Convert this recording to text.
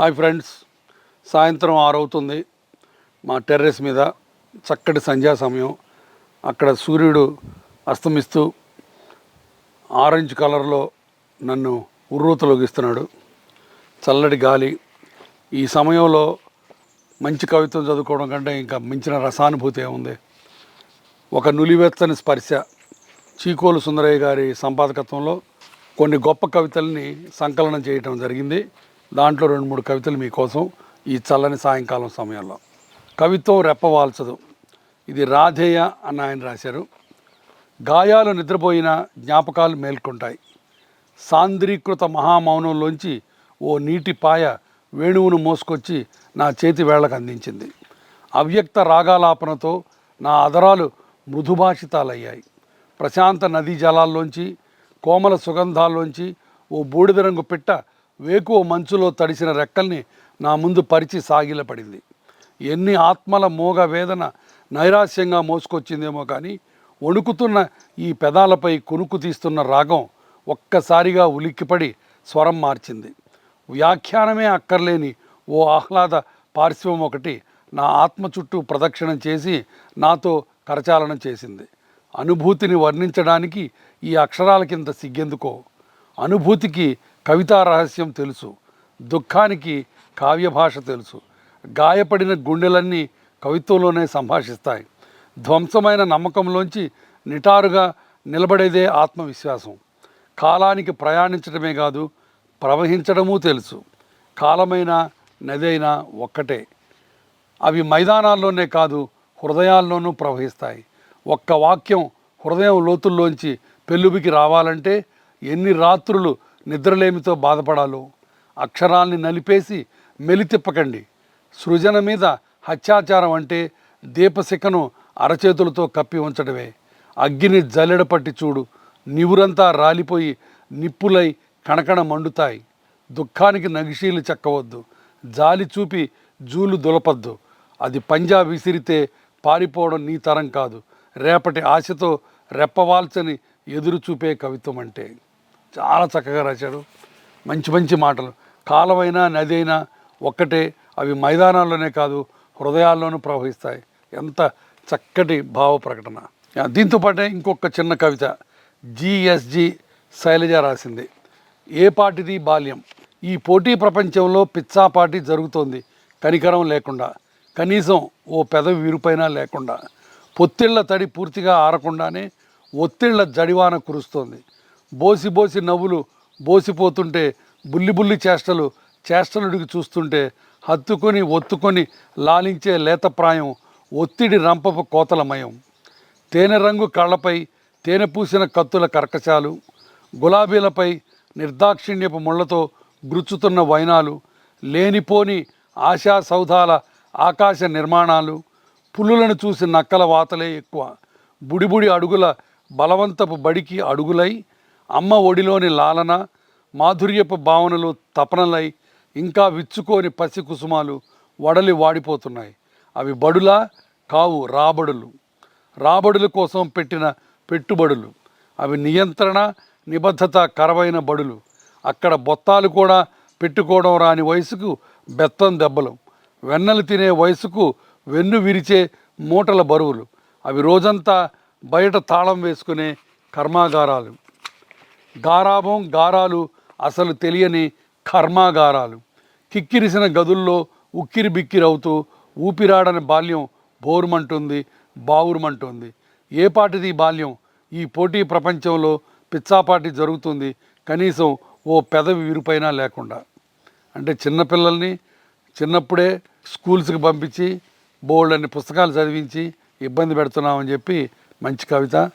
Hi friends. సాయంత్రం ఆరవుతుంది. మా terrace మీద చక్కటి సంధ్యా సమయం. అక్కడ సూర్యుడు అస్తమిస్తూ ఆరెంజ్ కలర్లో నన్ను ఉర్రూతలోగిస్తున్నాడు. చల్లటి గాలి. ఈ సమయంలో మంచి కవిత్వం చదువుకోవడం కంటే ఇంకా మించిన రసానుభూతి ఏముంది? ఒక నులివెత్తని స్పర్శ. చీకోలు సుందరయ్య గారి సంపాదకత్వంలో కొన్ని గొప్ప కవితల్ని సంకలనం చేయటం జరిగింది. దాంట్లో రెండు మూడు కవితలు మీకోసం ఈ చల్లని సాయంకాలం సమయంలో. కవిత్వం రెప్పవాల్చదు. ఇది రాధేయ అని ఆయన రాశారు. గాయాలు నిద్రపోయిన జ్ఞాపకాలు మేల్కొంటాయి. సాంద్రీకృత మహామౌనంలోంచి ఓ నీటి పాయ వేణువును మోసుకొచ్చి నా చేతి వేళ్ళకు అందించింది. అవ్యక్త రాగాలాపనతో నా అదరాలు మృదుభాషితాలయ్యాయి. ప్రశాంత నదీ జలాల్లోంచి కోమల సుగంధాల్లోంచి ఓ బూడిద రంగు పిట్ట వేకువ మంచులో తడిసిన రెక్కల్ని నా ముందు పరిచి సాగిలపడింది. ఎన్ని ఆత్మల మోగ వేదన నైరాస్యంగా మోసుకొచ్చిందేమో కానీ వణుకుతున్న ఈ పెదాలపై కునుకు తీస్తున్న రాగం ఒక్కసారిగా ఉలిక్కిపడి స్వరం మార్చింది. వ్యాఖ్యానమే అక్కర్లేని ఓ ఆహ్లాద పార్శ్వం ఒకటి నా ఆత్మ చుట్టూ ప్రదక్షిణం చేసి నాతో కరచాలనం చేసింది. అనుభూతిని వర్ణించడానికి ఈ అక్షరాల కింద సిగ్గెందుకో? అనుభూతికి కవితా రహస్యం తెలుసు దుఃఖానికి కావ్య భాష తెలుసు గాయపడిన గుండెలన్నీ కవిత్వంలోనే సంభాషిస్తాయి. ధ్వంసమైన నమ్మకంలోంచి నిటారుగా నిలబడేదే ఆత్మవిశ్వాసం. కాలానికి ప్రయాణించడమే కాదు ప్రవహించడమూ తెలుసు. కాలమైన నదైనా ఒక్కటే. అవి మైదానాల్లోనే కాదు హృదయాల్లోనూ ప్రవహిస్తాయి. ఒక్క వాక్యం హృదయం లోతుల్లోంచి పెళ్ళుబికి రావాలంటే ఎన్ని రాత్రులు నిద్రలేమితో బాధపడాలో అక్షరాల్ని నలిపేసి మెలితిప్పకండి సృజన మీద హత్యాచారం అంటే దీపశిఖను అరచేతులతో కప్పి ఉంచడమే. అగ్గిని జల్లెడ పట్టి చూడు. నివురంతా రాలిపోయి నిప్పులై కణకణ మండుతాయి. దుఃఖానికి నగిషీలు చెక్కవద్దు. జాలి చూపి జూలు దులపద్దు. అది పంజా విసిరితే పారిపోవడం నీ తరం కాదు. రేపటి ఆశతో రెప్పవాల్చని ఎదురు చూపే కవిత్వం అంటే. చాలా చక్కగా రాశాడు మంచి మంచి మాటలు. కాలమైనా నది అయినా ఒక్కటే అవి మైదానాల్లోనే కాదు హృదయాల్లోనూ ప్రవహిస్తాయి. ఎంత చక్కటి భావ ప్రకటన. దీంతోపాటే ఇంకొక చిన్న కవిత జిఎస్జి శైలజ రాసింది. ఏ పాటిది బాల్యం? ఈ పోటీ ప్రపంచంలో పిచ్చాపాటి జరుగుతోంది. కనికరం లేకుండా. కనీసం ఓ పెదవి విరుపైనా లేకుండా. పొత్తిళ్ళ తడి పూర్తిగా ఆరకుండానే ఒత్తిళ్ళ జడివాన కురుస్తోంది. బోసి బోసి నవ్వులు బోసిపోతుంటే బుల్లి బుల్లి చేష్టలు చేష్టలుడికి చూస్తుంటే హత్తుకొని ఒత్తుకొని లాలించే లేతప్రాయం ఒత్తిడి రంపపు కోతలమయం. తేనె రంగు కళ్ళపై తేనె పూసిన కత్తుల కర్కశాలు గులాబీలపై నిర్దాక్షిణ్యపు ముళ్ళతో గుచ్చుతున్న వైనాలు లేనిపోని ఆశా సౌధాల ఆకాశ నిర్మాణాలు పులులను చూసి నక్కల వాతలే ఎక్కువ. బుడిబుడి అడుగుల బలవంతపు బడికి అడుగులై అమ్మ ఒడిలోని లాలన మాధుర్యపు భావనలు తపనలై ఇంకా విచ్చుకోని పసి కుసుమాలు వడలి వాడిపోతున్నాయి. అవి బడులా కావు రాబడులు. రాబడుల కోసం పెట్టిన పెట్టుబడులు. అవి నియంత్రణ నిబద్ధత కరవైన బడులు. అక్కడ బొత్తాలు కూడా పెట్టుకోవడం రాని వయసుకు బెత్తం దెబ్బలు. వెన్నలు తినే వయసుకు వెన్ను విరిచే మూటల బరువులు. అవి రోజంతా బయట తాళం వేసుకునే కర్మాగారాలు. గారాభం గారాలు అసలు తెలియని కర్మాగారాలు. కిక్కిరిసిన గదుల్లో ఉక్కిరి బిక్కిరవుతూ ఊపిరాడని బాల్యం బోరుమంటుంది బావురుమంటుంది. ఏ పాటిది బాల్యం? ఈ పోటీ ప్రపంచంలో పిచ్చాపాటి జరుగుతుంది. కనీసం ఓ పెదవి విరుపైనా లేకుండా. అంటే చిన్నపిల్లల్ని చిన్నప్పుడే స్కూల్స్కి పంపించి బోల్డ్ అన్ని పుస్తకాలు చదివించి ఇబ్బంది పెడుతున్నామని చెప్పి మంచి కవిత.